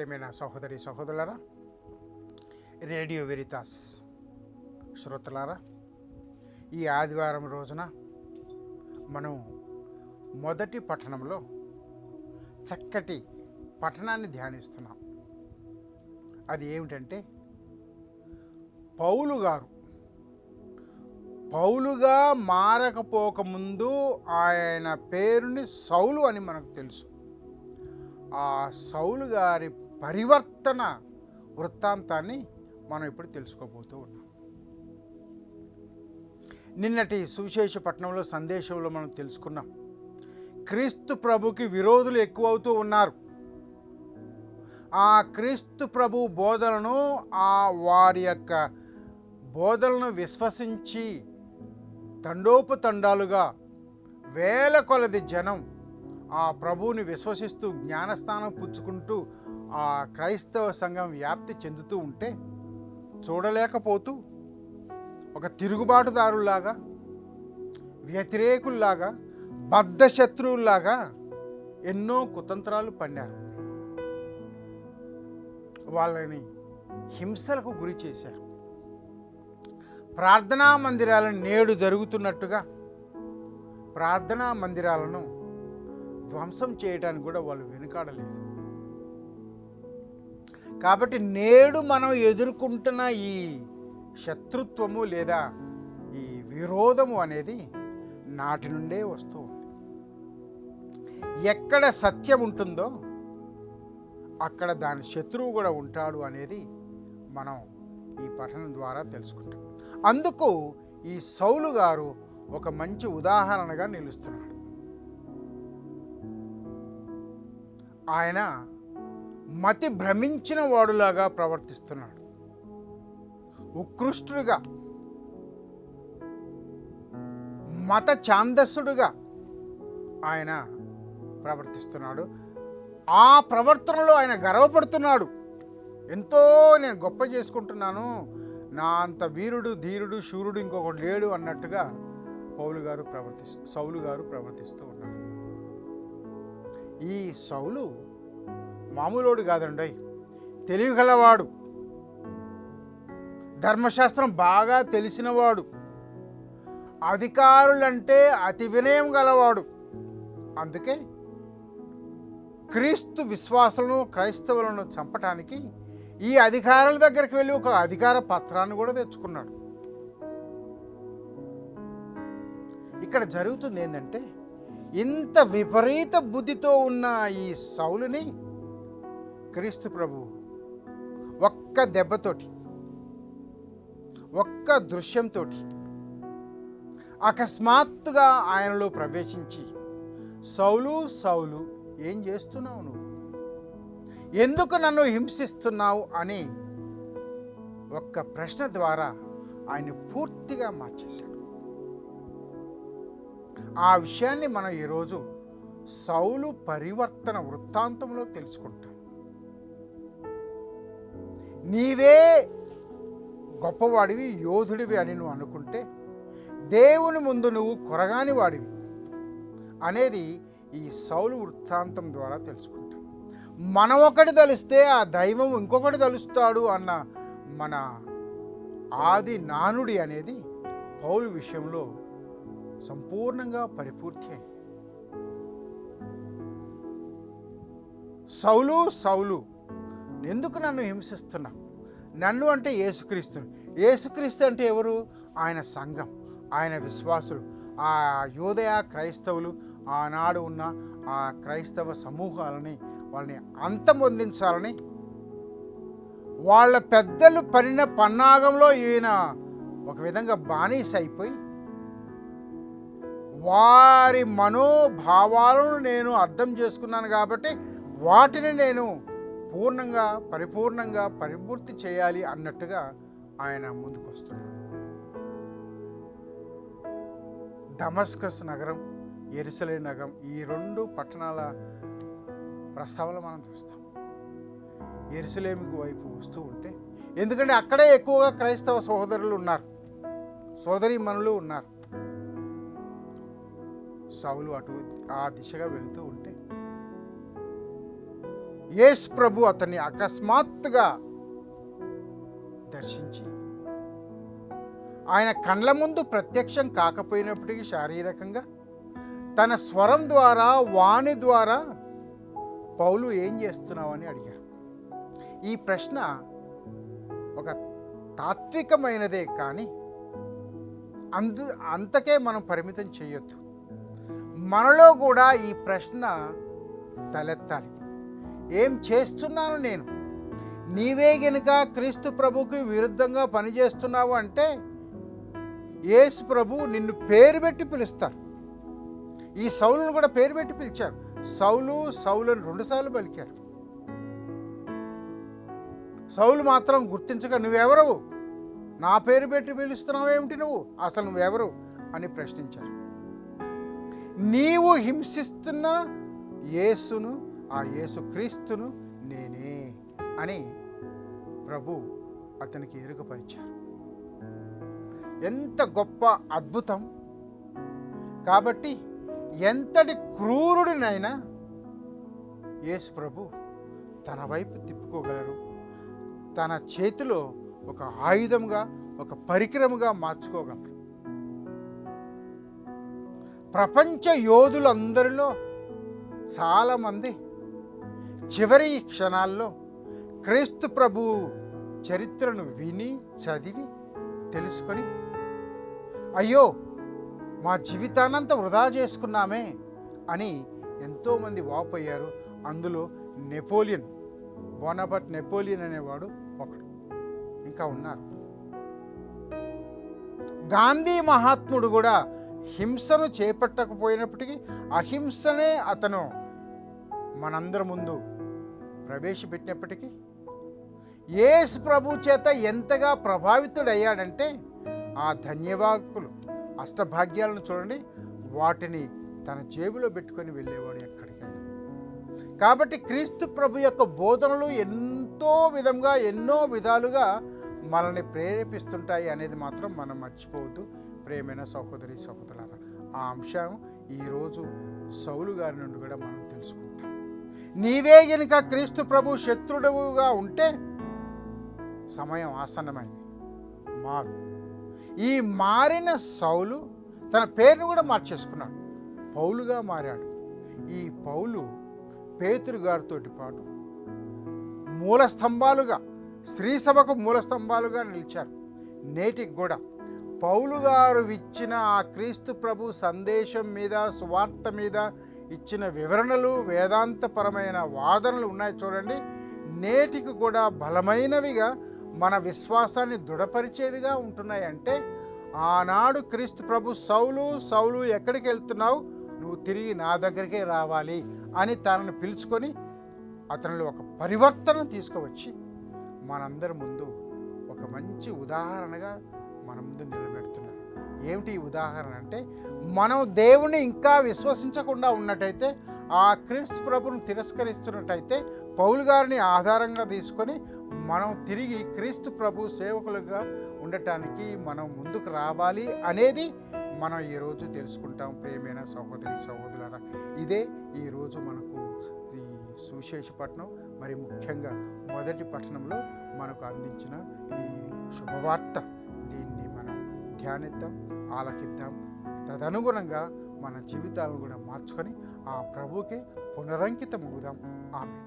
ప్రేమైన సహోదరి సహోదరులారా రేడియో వెరితాస్ శ్రోతలారా ఈ ఆదివారం రోజున మనం మొదటి పట్టణంలో చక్కటి పట్టణాన్ని ధ్యానిస్తున్నాం. అది ఏమిటంటే పౌలు గారు పౌలుగా మారకపోకముందు ఆయన పేరుని సౌలు అని మనకు తెలుసు. ఆ సౌలు గారి పరివర్తన వృత్తాంతాన్ని మనం ఇప్పుడు తెలుసుకోబోతూ ఉన్నాం. నిన్నటి సువిశేష పట్టణంలో సందేశంలో మనం తెలుసుకున్నాం. క్రీస్తు ప్రభుకి విరోధులు ఎక్కువ అవుతూ ఉన్నారు. ఆ క్రీస్తు ప్రభు బోధనను ఆ వారి యొక్క బోధలను విశ్వసించి తండోపతండాలుగా వేల కొలది జనం ఆ ప్రభువుని విశ్వసిస్తూ జ్ఞానస్థానం పుచ్చుకుంటూ ఆ క్రైస్తవ సంఘం వ్యాప్తి చెందుతూ ఉంటే చూడలేకపోతూ ఒక తిరుగుబాటుదారుల్లాగా వ్యతిరేకుల్లాగా బద్ధ శత్రువుల్లాగా ఎన్నో కుతంత్రాలు పన్నారు. వాళ్ళని హింసలకు గురి చేశారు. ప్రార్థనా మందిరాలను నేడు జరుగుతున్నట్టుగా ప్రార్థనా మందిరాలను ధ్వంసం చేయడానికి కూడా వాళ్ళు వెనుకాడలేదు. కాబట్టి నేడు మనం ఎదుర్కొంటున్న ఈ శత్రుత్వము లేదా ఈ విరోధము అనేది నాటి నుండే వస్తూ ఉంది. ఎక్కడ సత్యం ఉంటుందో అక్కడ దాని శత్రువు కూడా ఉంటాడు అనేది మనం ఈ పఠనం ద్వారా తెలుసుకుంటాం. అందుకు ఈ సౌలు గారు ఒక మంచి ఉదాహరణగా నిలుస్తున్నాడు. ఆయన మతి భ్రమించిన వాడులాగా ప్రవర్తిస్తున్నాడు. ఉత్కృష్టుడుగా మత ఛాందస్సుడుగా ఆయన ప్రవర్తిస్తున్నాడు. ఆ ప్రవర్తనలో ఆయన గర్వపడుతున్నాడు. ఎంతో నేను గొప్ప చేసుకుంటున్నాను. నా అంత వీరుడు ధీరుడు శూరుడు ఇంకొకటి లేడు అన్నట్టుగా పౌలు గారు ప్రవర్తిస్తూ సౌలు గారు ప్రవర్తిస్తూ ఉన్నారు. ఈ సౌలు మామూలోడు కాదండి. తెలివిగలవాడు. ధర్మశాస్త్రం బాగా తెలిసినవాడు. అధికారులంటే అతి వినయం గలవాడు. అందుకే క్రీస్తు విశ్వాసులను క్రైస్తవులను చంపటానికి ఈ అధికారుల దగ్గరికి వెళ్ళి ఒక అధికార పత్రాన్ని కూడా తెచ్చుకున్నాడు. ఇక్కడ జరుగుతుంది ఏంటంటే ఇంత విపరీత బుద్ధితో ఉన్న ఈ సౌలుని క్రీస్తు ప్రభు ఒక్క దెబ్బతోటి ఒక్క దృశ్యంతో అకస్మాత్తుగా ఆయనలో ప్రవేశించి సౌలు సౌలు ఏం చేస్తున్నావు నువ్వు? ఎందుకు నన్ను హింసిస్తున్నావు? అని ఒక్క ప్రశ్న ద్వారా ఆయన పూర్తిగా మార్చేశాడు. ఆ విషయాన్ని మనం ఈరోజు సౌలు పరివర్తన వృత్తాంతంలో తెలుసుకుంటాం. నీవే గొప్పవాడివి యోధుడివి అని నువ్వు అనుకుంటే దేవుని ముందు నువ్వు కొరగాని వాడివి అనేది ఈ సౌలు వృత్తాంతం ద్వారా తెలుసుకుంటాం. మనం ఒకటి తలిస్తే ఆ దైవం ఇంకొకటి తలుస్తాడు అన్న మన ఆది నానుడి అనేది పౌలు విషయంలో సంపూర్ణంగా పరిపూర్తి అయింది. సౌలు సౌలు ఎందుకు నన్ను హింసిస్తున్నావు? నన్ను అంటే యేసుక్రీస్తుని యేసుక్రీస్తు అంటే ఎవరు? ఆయన సంఘం ఆయన విశ్వాసులు. ఆ యోదయ క్రైస్తవులు ఆనాడు ఉన్న ఆ క్రైస్తవ సమూహాలని వాళ్ళని అంతమొందించాలని వాళ్ళ పెద్దలు పడిన పన్నాగంలో ఈయన ఒక విధంగా బానిస అయిపోయి వారి మనోభావాలను నేను అర్థం చేసుకున్నాను కాబట్టి వాటిని నేను పూర్ణంగా పరిపూర్ణంగా పరిపూర్తి చేయాలి అన్నట్టుగా ఆయన ముందుకు వస్తున్నాడు. దమస్కస్ నగరం ఎరుసలే నగరం ఈ రెండు పట్టణాల ప్రస్తావన మనం చూస్తాం. ఎరుసలేమికి వైపు వస్తూ ఉంటే ఎందుకంటే అక్కడే ఎక్కువగా క్రైస్తవ సహోదరులు ఉన్నారు. సోదరి మనులు ఉన్నారు. సౌలు అటు ఆ దిశగా వెళుతూ ఉంటే యేసు ప్రభు అతన్ని అకస్మాత్తుగా దర్శించి ఆయన కండ్ల ముందు ప్రత్యక్షం కాకపోయినప్పటికీ శారీరకంగా తన స్వరం ద్వారా వాణి ద్వారా పౌలు ఏం చేస్తున్నావు అని అడిగారు. ఈ ప్రశ్న ఒక తాత్వికమైనదే కానీ అందు అంతకే మనం పరిమితం చేయొద్దు. మనలో కూడా ఈ ప్రశ్న తలెత్తాలి. ఏం చేస్తున్నాను నేను? నీవే గనుక క్రీస్తు ప్రభుకి విరుద్ధంగా పనిచేస్తున్నావు అంటే యేసు ప్రభు నిన్ను పేరు పెట్టి పిలుస్తారు. ఈ సౌలును కూడా పేరు పెట్టి పిలిచారు. సౌలు సౌలను రెండుసార్లు పలికారు. సౌలు మాత్రం గుర్తించక నువ్వెవరవు నా పేరు పెట్టి పిలుస్తున్నావు ఏమిటి నువ్వు? అసలు నువ్వెవరు? అని ప్రశ్నించారు. నీవు హింసిస్తున్న యేసును ఆ యేసు క్రీస్తును నేనే అని ప్రభు అతనికి ఎరుగపరిచారు. ఎంత గొప్ప అద్భుతం! కాబట్టి ఎంతటి క్రూరుడినైనా యేసు ప్రభు తన వైపు తిప్పుకోగలరు. తన చేతిలో ఒక ఆయుధంగా ఒక పరికరముగా మార్చుకోగలరు. ప్రపంచ యోధులందరిలో చాలామంది చివరి క్షణాల్లో క్రీస్తు ప్రభు చరిత్రను విని చదివి తెలుసుకొని అయ్యో మా జీవితానంత వృధా చేసుకున్నామే అని ఎంతోమంది వాపోయారు. అందులో నెపోలియన్ బోనాపట్ నెపోలియన్ అనేవాడు ఒకడు. ఇంకా ఉన్నారు. గాంధీ మహాత్ముడు కూడా హింసను చేపట్టకపోయినప్పటికీ అహింసనే అతను మనందరి ముందు ప్రవేశపెట్టినప్పటికీ ఏసు ప్రభు చేత ఎంతగా ప్రభావితుడయ్యాడంటే ఆ ధన్యవాకులు అష్టభాగ్యాలను చూడండి వాటిని తన జేబులో పెట్టుకొని వెళ్ళేవాడు ఎక్కడికైనా. కాబట్టి క్రీస్తు ప్రభు యొక్క బోధనలు ఎంతో విధంగా ఎన్నో విధాలుగా మనల్ని ప్రేరేపిస్తుంటాయి అనేది మాత్రం మనం మర్చిపోవద్దు. ప్రేమైన సహోదరి సహోదరులారా ఆ అంశం ఈరోజు సౌలు గారి నుండి కూడా మనం తెలుసుకుంటాం. నీవే గనుక క్రీస్తు ప్రభు శత్రుడుగా ఉంటే సమయం ఆసన్నమైంది. మారు. ఈ మారిన సౌలు తన పేరును కూడా మార్చేసుకున్నాడు. పౌలుగా మారాడు. ఈ పౌలు పేతురు గారితో పాటు మూల స్తంభాలుగా స్త్రీ సభకు మూల స్తంభాలుగా నిలిచారు. నేటికి కూడా పౌలు గారు ఇచ్చిన ఆ క్రీస్తు ప్రభు సందేశం మీద సువార్త మీద ఇచ్చిన వివరణలు వేదాంతపరమైన వాదనలు ఉన్నాయి చూడండి. నేటికి కూడా బలమైనవిగా మన విశ్వాసాన్ని దృఢపరిచేవిగా ఉంటున్నాయి. అంటే ఆనాడు క్రీస్తు ప్రభు సౌలు సౌలు ఎక్కడికి వెళ్తున్నావు? నువ్వు తిరిగి నా దగ్గరికే రావాలి అని తనను పిలుచుకొని అతనిలో ఒక పరివర్తన తీసుకువచ్చి మనందరి ముందు ఒక మంచి ఉదాహరణగా మన ముందు నిలబెడుతున్నారు. ఏమిటి ఉదాహరణ అంటే మనం దేవుణ్ణి ఇంకా విశ్వసించకుండా ఉన్నట్టయితే ఆ క్రీస్తు ప్రభును తిరస్కరిస్తున్నట్టయితే పౌలు గారిని ఆధారంగా తీసుకొని మనం తిరిగి క్రీస్తు ప్రభు సేవకులుగా ఉండటానికి మనం ముందుకు రావాలి అనేది మనం ఈరోజు తెలుసుకుంటాం. ప్రేమైన సహోదరి సహోదరులారా ఇదే ఈరోజు మనకు ఈ సువిశేషపట్నం మరి ముఖ్యంగా మొదటి పట్టణంలో మనకు అందించిన ఈ శుభవార్త. దీన్ని మనం ధ్యానిద్దాం ఆలకిద్దాం. తదనుగుణంగా మన జీవితాలను కూడా మార్చుకొని ఆ ప్రభుకి పునరంకితం అవుదాం ఆమె